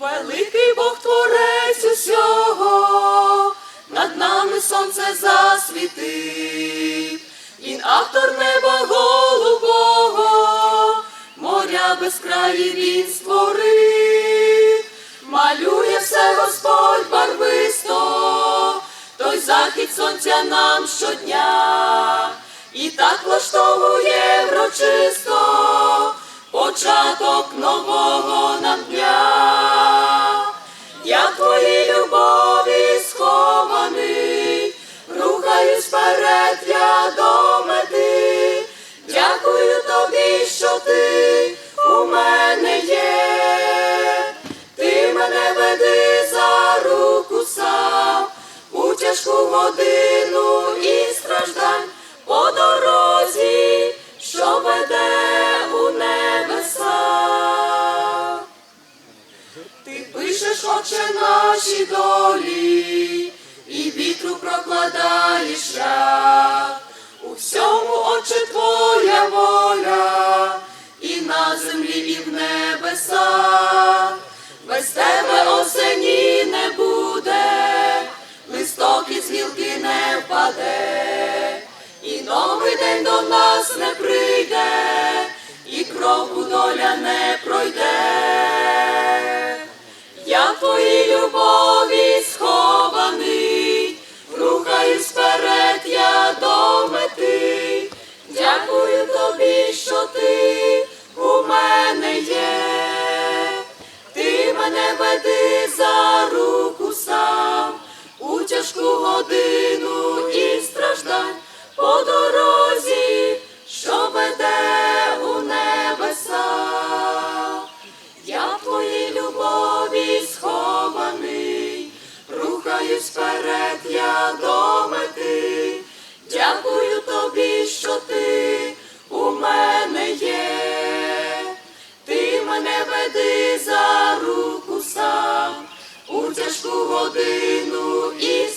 Великий Бог творець усього, над нами сонце засвітив, він автор неба голубого, моря безкраї він створив, малює все Господь барвисто, той захід сонця нам щодня, і так влаштовує врочисто початок нового веди за руку сам у тяжку годину і страждань по дорозі, що веде у небеса. Ти пишеш, отче, наші долі, новий день до нас не прийде, і кроку доля не пройде. Я в твоїй любові схований, рухаюсь вперед я до мети. Дякую тобі, що ти у мене є. Ти мене веди за руку сам у тяжку годину і страждань по дорозі, що веде у небеса. Я твоїй любові схований, рухаюсь вперед я. Дякую тобі, що ти у мене є. Ти мене веди за руку сам у тяжку годину і